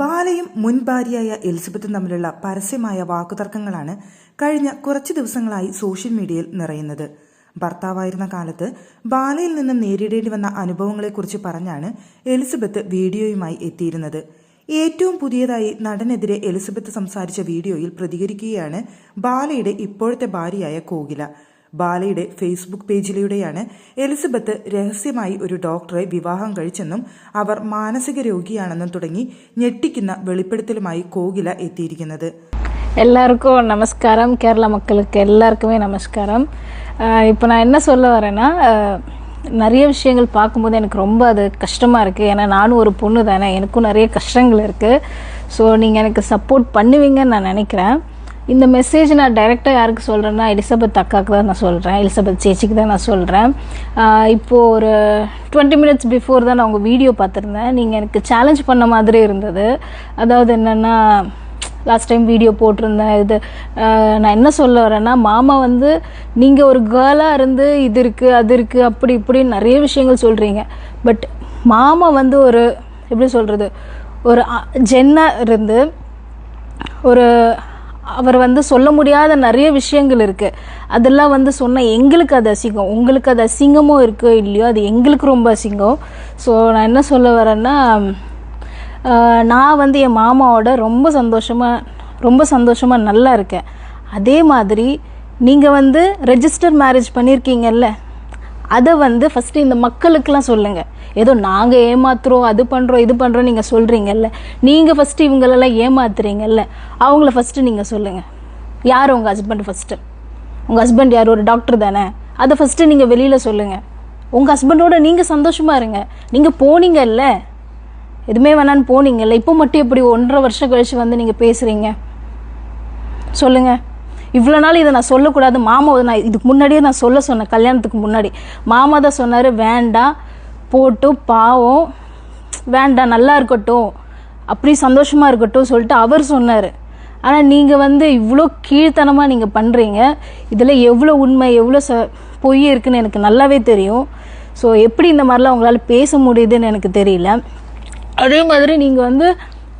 ബാലയും മുൻ ഭാര്യയായ എലിസബത്തും തമ്മിലുള്ള പരസ്യമായ വാക്കുതർക്കങ്ങളാണ് കഴിഞ്ഞ കുറച്ച് ദിവസങ്ങളായി സോഷ്യൽ മീഡിയയിൽ നിറയുന്നത്. ഭർത്താവായിരുന്ന കാലത്ത് ബാലയിൽ നിന്നും നേരിടേണ്ടി വന്ന അനുഭവങ്ങളെക്കുറിച്ച് പറഞ്ഞാണ് എലിസബത്ത് വീഡിയോയുമായി എത്തിയിരുന്നത്. ഏറ്റവും പുതിയതായി നടനെതിരെ എലിസബത്ത് സംസാരിച്ച വീഡിയോയിൽ പ്രതികരിക്കുകയാണ് ബാലയുടെ ഇപ്പോഴത്തെ ഭാര്യയായ കോകില. ബാലയുടെ ഫേസ്ബുക്ക് പേജിലൂടെയാണ് എലിസബത്ത് രഹസ്യമായി ഒരു ഡോക്ടറെ വിവാഹം കഴിച്ചെന്നും അവർ മാനസിക രോഗിയാണെന്നും തുടങ്ങി ഞെട്ടിക്കുന്ന വെളിപ്പെടുത്തലുമായി കോകില എത്തിയിരിക്കുന്നത് எல்லாருக்கும் நமஸ்காரம் கேரளா மக்களுக்கு எல்லாருக்குமே நமஸ்காரம் ஆஹ் இப்போ நான் என்ன சொல்ல வரேன்னா ஆஹ் நிறைய விஷயங்கள் பார்க்கும்போது எனக்கு ரொம்ப அது கஷ்டமாக இருக்குது ஏன்னா நானும் ஒரு பொண்ணு தானே எனக்கும் நிறைய கஷ்டங்கள் இருக்குது ஸோ நீங்கள் எனக்கு சப்போர்ட் பண்ணுவீங்கன்னு நான் நினைக்கிறேன் இந்த மெசேஜ் நான் டைரெக்டாக யாருக்கு சொல்கிறேன்னா எலிசபெத் அக்காவுக்கு தான் நான் சொல்கிறேன் எலிசபெத் சேச்சிக்கு தான் நான் சொல்கிறேன் இப்போது ஒரு டுவெண்ட்டி மினிட்ஸ் பிஃபோர் தான் நான் உங்கள் வீடியோ பார்த்துருந்தேன். நீங்கள் எனக்கு சேலஞ்ச் பண்ண மாதிரி இருந்தது. அதாவது என்னென்னா லாஸ்ட் டைம் வீடியோ போட்டிருந்தேன். இது நான் என்ன சொல்ல வரேன்னா மாமா வந்து நீங்கள் ஒரு கேர்ளாக இருந்து இது இருக்குது அது இருக்குது அப்படி இப்படின்னு நிறைய விஷயங்கள் சொல்கிறீங்க பட் மாமா வந்து ஒரு எப்படி சொல்கிறது ஒரு ஜென்னாக இருந்து ஒரு அவர் வந்து சொல்ல முடியாத நிறைய விஷயங்கள் இருக்குது அதெல்லாம் வந்து சொன்னால் எங்களுக்கு அது அசிங்கம். உங்களுக்கு அது அசிங்கமோ இருக்கோ இல்லையோ அது எங்களுக்கு ரொம்ப அசிங்கம். ஸோ நான் என்ன சொல்ல வரேன்னா நான் வந்து என் மாமாவோட ரொம்ப சந்தோஷமாக ரொம்ப சந்தோஷமாக நல்லா இருக்கேன். அதே மாதிரி நீங்கள் வந்து ரெஜிஸ்டர் மேரேஜ் பண்ணியிருக்கீங்கல்ல அதை வந்து ஃபஸ்ட்டு இந்த மக்களுக்கெல்லாம் சொல்லுங்கள் ஏதோ நாங்கள் ஏமாத்துறோம் அது பண்ணுறோம் இது பண்ணுறோம் நீங்கள் சொல்கிறீங்கல்ல நீங்கள் ஃபஸ்ட்டு இவங்களெல்லாம் ஏமாத்துறீங்கல்ல. அவங்கள ஃபஸ்ட்டு நீங்கள் சொல்லுங்கள் யார் உங்கள் ஹஸ்பண்ட் ஃபஸ்ட்டு உங்கள் ஹஸ்பண்ட் யார்? ஒரு டாக்டர் தானே. அதை ஃபஸ்ட்டு நீங்கள் வெளியில் சொல்லுங்கள் உங்கள் ஹஸ்பண்டோட நீங்கள் சந்தோஷமாக இருங்க. நீங்கள் போனீங்கல்ல. எதுவுமே வேணான்னு போனீங்கல்ல. இப்போ மட்டும் எப்படி ஒன்றரை வருஷம் கழிச்சு வந்து நீங்கள் பேசுகிறீங்க சொல்லுங்கள் இவ்வளோ நாள் இதை நான் சொல்லக்கூடாது. மாமா நான் இதுக்கு முன்னாடியே நான் சொல்ல சொன்னேன் கல்யாணத்துக்கு முன்னாடி. மாமா தான் சொன்னார் வேண்டாம் போட்டு பாவம் வேண்டாம் நல்லா இருக்கட்டும் அப்படி சந்தோஷமாக இருக்கட்டும் சொல்லிட்டு அவர் சொன்னார். ஆனால் நீங்கள் வந்து இவ்வளோ கீழ்த்தனமாக நீங்கள் பண்ணுறீங்க இதில் எவ்வளோ உண்மை எவ்வளோ ச பொய் இருக்குன்னு எனக்கு நல்லாவே தெரியும். ஸோ எப்படி இந்த மாதிரிலாம் உங்களால் பேச முடியுதுன்னு எனக்கு தெரியல. அதே மாதிரி நீங்கள் வந்து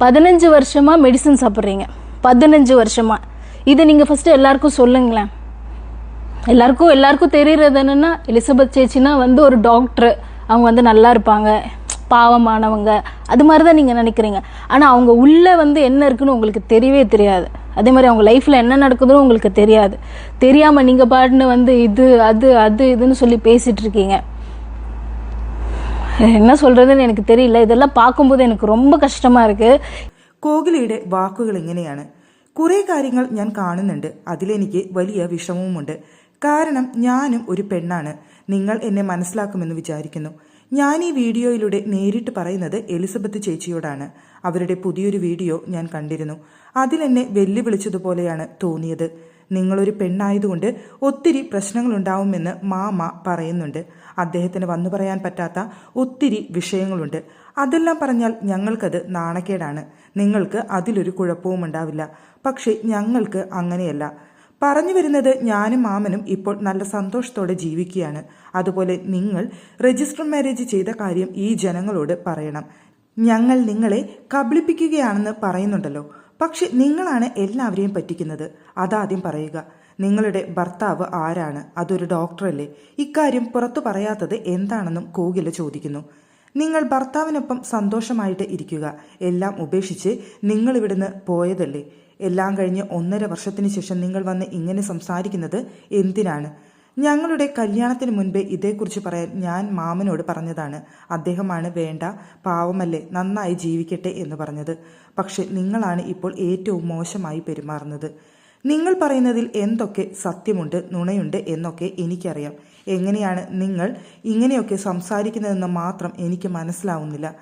பதினஞ்சு வருஷமாக மெடிசன் சாப்பிட்றீங்க. பதினஞ்சு வருஷமாக இதை நீங்கள் ஃபஸ்ட்டு எல்லாருக்கும் சொல்லுங்களேன் எல்லாருக்கும் எல்லாருக்கும் தெரியறது என்னன்னா எலிசபெத் சேச்சினா வந்து ஒரு டாக்டர் அவங்க வந்து நல்லா இருப்பாங்க பாவமானவங்க அது மாதிரி தான் நீங்கள் நினைக்கிறீங்க ஆனால் அவங்க உள்ளே வந்து என்ன இருக்குன்னு உங்களுக்கு தெரியவே தெரியாது அதே மாதிரி அவங்க லைஃப்பில் என்ன நடக்குதுன்னு உங்களுக்கு தெரியாது தெரியாமல் நீங்கள் பாட்டுன்னு வந்து இது அது அது இதுன்னு சொல்லி பேசிட்டு இருக்கீங்க என்ன சொல்கிறதுன்னு எனக்கு தெரியல இதெல்லாம் பார்க்கும்போது எனக்கு ரொம்ப கஷ்டமாக இருக்குது കോകിലയുടെ വാക്കുകൾ ഇങ്ങനെയാണ് കുറേ കാര്യങ്ങൾ ഞാൻ കാണുന്നുണ്ട്. അതിലെനിക്ക് വലിയ വിഷമവുമുണ്ട്. കാരണം ഞാനും ഒരു പെണ്ണാണ്. നിങ്ങൾ എന്നെ മനസ്സിലാക്കുമെന്ന് വിചാരിക്കുന്നു. ഞാൻ ഈ വീഡിയോയിലൂടെ നേരിട്ട് പറയുന്നത് എലിസബത്ത് ചേച്ചിയോടാണ്. അവരുടെ പുതിയൊരു വീഡിയോ ഞാൻ കണ്ടിരുന്നു. അതിലെന്നെ വെല്ലുവിളിച്ചതുപോലെയാണ് തോന്നിയത്. നിങ്ങളൊരു പെണ്ണായതുകൊണ്ട് ഒത്തിരി പ്രശ്നങ്ങളുണ്ടാവുമെന്ന് മാമ പറയുന്നുണ്ട്. അദ്ദേഹത്തിന് വന്നു പറയാൻ പറ്റാത്ത ഒത്തിരി വിഷയങ്ങളുണ്ട്. അതെല്ലാം പറഞ്ഞാൽ ഞങ്ങൾക്കത് നാണക്കേടാണ്. നിങ്ങൾക്ക് അതിലൊരു കുഴപ്പവും ഉണ്ടാവില്ല പക്ഷേ ഞങ്ങൾക്ക് അങ്ങനെയല്ല. പറഞ്ഞു വരുന്നത് ഞാനും മാമനും ഇപ്പോൾ നല്ല സന്തോഷത്തോടെ ജീവിക്കുകയാണ്. അതുപോലെ നിങ്ങൾ രജിസ്റ്റർ മാരേജ് ചെയ്ത കാര്യം ഈ ജനങ്ങളോട് പറയണം. ഞങ്ങൾ നിങ്ങളെ കബളിപ്പിക്കുകയാണെന്ന് പറയുന്നുണ്ടല്ലോ. പക്ഷെ നിങ്ങളാണ് എല്ലാവരെയും പറ്റിക്കുന്നത്. അതാദ്യം പറയുക. നിങ്ങളുടെ ഭർത്താവ് ആരാണ്? അതൊരു ഡോക്ടറല്ലേ? ഇക്കാര്യം പുറത്തു പറയാത്തത് എന്താണെന്നും കോകില ചോദിക്കുന്നു. നിങ്ങൾ ഭർത്താവിനൊപ്പം സന്തോഷമായിട്ട് ഇരിക്കുക. എല്ലാം ഉപേക്ഷിച്ച് നിങ്ങളിവിടുന്ന് പോയതല്ലേ? എല്ലാം കഴിഞ്ഞ് ഒന്നര വർഷത്തിന് ശേഷം നിങ്ങൾ വന്ന് ഇങ്ങനെ സംസാരിക്കുന്നത് എന്തിനാണ്? ഞങ്ങളുടെ കല്യാണത്തിന് മുൻപേ ഇതേക്കുറിച്ച് പറയാൻ ഞാൻ മാമനോട് പറഞ്ഞതാണ്. അദ്ദേഹമാണ് വേണ്ട പാവമല്ലേ നന്നായി ജീവിക്കട്ടെ എന്ന് പറഞ്ഞത്. പക്ഷെ നിങ്ങളാണ് ഇപ്പോൾ ഏറ്റവും മോശമായി പെരുമാറുന്നത്. നിങ്ങൾ പറയുന്നതിൽ എന്തൊക്കെ സത്യമുണ്ട് നുണയുണ്ട് എന്നൊക്കെ എനിക്കറിയാം. എങ്ങനെയാണ് നിങ്ങൾ ഇങ്ങനെയൊക്കെ സംസാരിക്കുന്നതെന്ന് മാത്രം എനിക്ക് മനസ്സിലാവുന്നില്ല.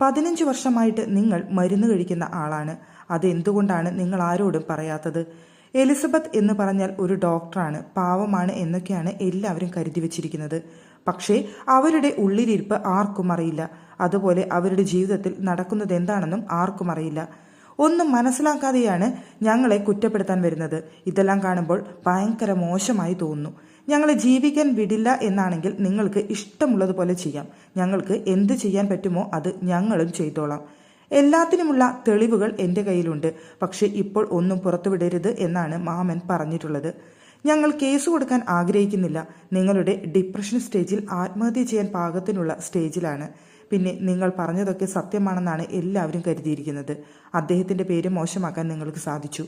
പതിനഞ്ച് വർഷമായിട്ട് നിങ്ങൾ മരുന്ന് കഴിക്കുന്ന ആളാണ്. അതെന്തുകൊണ്ടാണ് നിങ്ങൾ ആരോടും പറയാത്തത്? എലിസബത്ത് എന്ന് പറഞ്ഞാൽ ഒരു ഡോക്ടറാണ് പാവമാണ് എന്നൊക്കെയാണ് എല്ലാവരും കരുതി വച്ചിരിക്കുന്നത്. പക്ഷേ അവരുടെ ഉള്ളിലിരിപ്പ് ആർക്കും അറിയില്ല. അതുപോലെ അവരുടെ ജീവിതത്തിൽ നടക്കുന്നത് എന്താണെന്നും ആർക്കും അറിയില്ല. ഒന്നും മനസ്സിലാക്കാതെയാണ് ഞങ്ങളെ കുറ്റപ്പെടുത്താൻ വരുന്നത്. ഇതെല്ലാം കാണുമ്പോൾ ഭയങ്കര മോശമായി തോന്നുന്നു. ഞങ്ങളെ ജീവിക്കാൻ വിടില്ല എന്നാണെങ്കിൽ നിങ്ങൾക്ക് ഇഷ്ടമുള്ളതുപോലെ ചെയ്യാം. ഞങ്ങൾക്ക് എന്ത് ചെയ്യാൻ പറ്റുമോ അത് ഞങ്ങളും ചെയ്തോളാം. എല്ലാത്തിനുമുള്ള തെളിവുകൾ എന്റെ കയ്യിലുണ്ട്. പക്ഷേ ഇപ്പോൾ ഒന്നും പുറത്തുവിടരുത് എന്നാണ് മാമൻ പറഞ്ഞിട്ടുള്ളത്. ഞങ്ങൾ കേസ് കൊടുക്കാൻ ആഗ്രഹിക്കുന്നില്ല. നിങ്ങളുടെ ഡിപ്രഷൻ സ്റ്റേജിൽ ആത്മഹത്യ ചെയ്യാൻ പാകത്തിനുള്ള സ്റ്റേജിലാണ്. പിന്നെ നിങ്ങൾ പറഞ്ഞതൊക്കെ സത്യമാണെന്നാണ് എല്ലാവരും കരുതിയിരിക്കുന്നത്. അദ്ദേഹത്തിന്റെ പേര് മോശമാക്കാൻ നിങ്ങൾക്ക് സാധിച്ചു.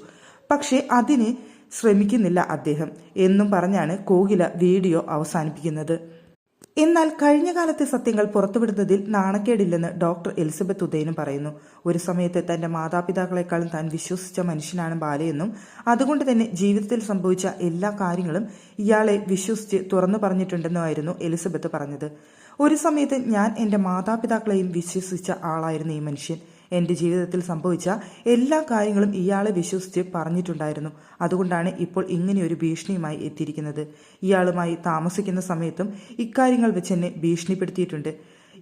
പക്ഷേ അതിന് ശ്രമിക്കുന്നില്ല അദ്ദേഹം. എന്നും പറഞ്ഞാണ് കോകില വീഡിയോ അവസാനിപ്പിക്കുന്നത്. എന്നാൽ കഴിഞ്ഞ കാലത്തെ സത്യങ്ങൾ പുറത്തുവിടുന്നതിൽ നാണക്കേടില്ലെന്ന് ഡോക്ടർ എലിസബത്ത് ഉദയനും പറയുന്നു. ഒരു സമയത്ത് തന്റെ മാതാപിതാക്കളെക്കാളും താൻ വിശ്വസിച്ച മനുഷ്യനാണ് ബാലയെന്നും അതുകൊണ്ട് തന്നെ ജീവിതത്തിൽ സംഭവിച്ച എല്ലാ കാര്യങ്ങളും ഇയാളെ വിശ്വസിച്ച് തുറന്നു പറഞ്ഞിട്ടുണ്ടെന്നുമായിരുന്നു എലിസബത്ത് പറഞ്ഞത്. ഒരു സമയത്ത് ഞാൻ എന്റെ മാതാപിതാക്കളെയും വിശ്വസിച്ച ആളായിരുന്നു ഈ മനുഷ്യൻ. എന്റെ ജീവിതത്തിൽ സംഭവിച്ച എല്ലാ കാര്യങ്ങളും ഇയാളെ വിശ്വസിച്ച് പറഞ്ഞിട്ടുണ്ടായിരുന്നു. അതുകൊണ്ടാണ് ഇപ്പോൾ ഇങ്ങനെയൊരു ഭീഷണിയുമായി എത്തിയിരിക്കുന്നത്. ഇയാളുമായി താമസിക്കുന്ന സമയത്തും ഇക്കാര്യങ്ങൾ വെച്ച് എന്നെ ഭീഷണിപ്പെടുത്തിയിട്ടുണ്ട്.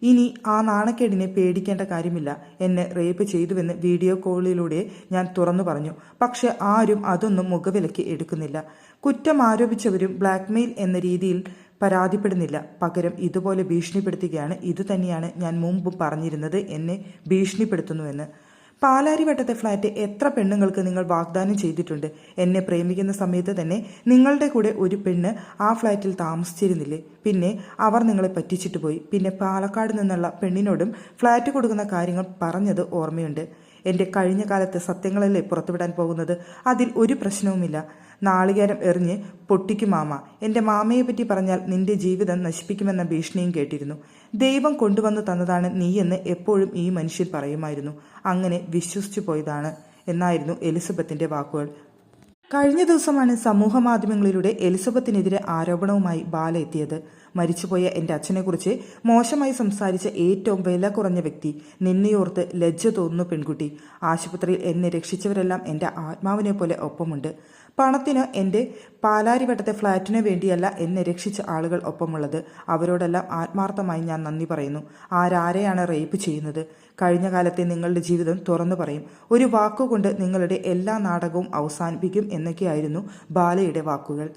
ഇനി ആ നാണക്കേടിനെ പേടിക്കേണ്ട കാര്യമില്ല. എന്നെ റേപ്പ് ചെയ്തുവെന്ന് വീഡിയോ കോളിലൂടെ ഞാൻ തുറന്നു പറഞ്ഞു. പക്ഷെ ആരും അതൊന്നും മുഖവിലയ്ക്ക് എടുക്കുന്നില്ല. കുറ്റം ആരോപിച്ചവരും ബ്ലാക്ക്മെയിൽ എന്ന രീതിയിൽ പരാതിപ്പെടുന്നില്ല. പകരം ഇതുപോലെ ഭീഷണിപ്പെടുത്തുകയാണ്. ഇതുതന്നെയാണ് ഞാൻ മുമ്പ് പറഞ്ഞിരുന്നത് എന്നെ ഭീഷണിപ്പെടുത്തുന്നുവെന്ന്. പാലാരിവട്ടത്തെ ഫ്ളാറ്റ് എത്ര പെണ്ണുങ്ങൾക്ക് നിങ്ങൾ വാഗ്ദാനം ചെയ്തിട്ടുണ്ട്? എന്നെ പ്രേമിക്കുന്ന സമയത്ത് തന്നെ നിങ്ങളുടെ കൂടെ ഒരു പെണ്ണ് ആ ഫ്ളാറ്റിൽ താമസിച്ചിരുന്നില്ലേ? പിന്നെ അവർ നിങ്ങളെ പറ്റിച്ചിട്ട് പോയി. പിന്നെ പാലക്കാട് നിന്നുള്ള പെണ്ണിനോടും ഫ്ളാറ്റ് കൊടുക്കുന്ന കാര്യങ്ങൾ പറഞ്ഞത് ഓർമ്മയുണ്ട്. എന്റെ കഴിഞ്ഞ കാലത്തെ സത്യങ്ങളല്ലേ പുറത്തുവിടാൻ പോകുന്നത്? അതിൽ ഒരു പ്രശ്നവുമില്ല. നാളികേരം എറിഞ്ഞ് പൊട്ടിക്കും മാമ എന്റെ മാമയെ പറ്റി പറഞ്ഞാൽ നിന്റെ ജീവിതം നശിപ്പിക്കുമെന്ന ഭീഷണിയും കേട്ടിരുന്നു. ദൈവം കൊണ്ടുവന്നു തന്നതാണ് നീയെന്ന് എപ്പോഴും ഈ മനുഷ്യൻ പറയുമായിരുന്നു. അങ്ങനെ വിശ്വസിച്ചു പോയതാണ് എന്നായിരുന്നു എലിസബത്തിന്റെ വാക്കുകൾ. കഴിഞ്ഞ ദിവസമാണ് സമൂഹ മാധ്യമങ്ങളിലൂടെ എലിസബത്തിനെതിരെ ആരോപണവുമായി ബാല എത്തിയത്. മരിച്ചുപോയ എന്റെ അച്ഛനെക്കുറിച്ച് മോശമായി സംസാരിച്ച ഏറ്റവും വില കുറഞ്ഞ വ്യക്തി നിന്നെയോർത്ത് ലജ്ജ തോന്നുന്നു പെൺകുട്ടി. ആശുപത്രിയിൽ എന്നെ രക്ഷിച്ചവരെല്ലാം എന്റെ ആത്മാവിനെ പോലെ ഒപ്പമുണ്ട്. പണത്തിന് എന്റെ പാലാരിവട്ടത്തെ ഫ്ളാറ്റിനു വേണ്ടിയല്ല എന്നെ രക്ഷിച്ച ആളുകൾ ഒപ്പമുള്ളത്. അവരോടെല്ലാം ആത്മാർത്ഥമായി ഞാൻ നന്ദി പറയുന്നു. ആരാരെയാണ് റേപ്പ് ചെയ്യുന്നത്? കഴിഞ്ഞ കാലത്തെ നിങ്ങളുടെ ജീവിതം തുറന്നു പറയും. ഒരു വാക്കുകൊണ്ട് നിങ്ങളുടെ എല്ലാ നാടകവും അവസാനിപ്പിക്കും എന്നൊക്കെയായിരുന്നു ബാലയുടെ വാക്കുകൾ.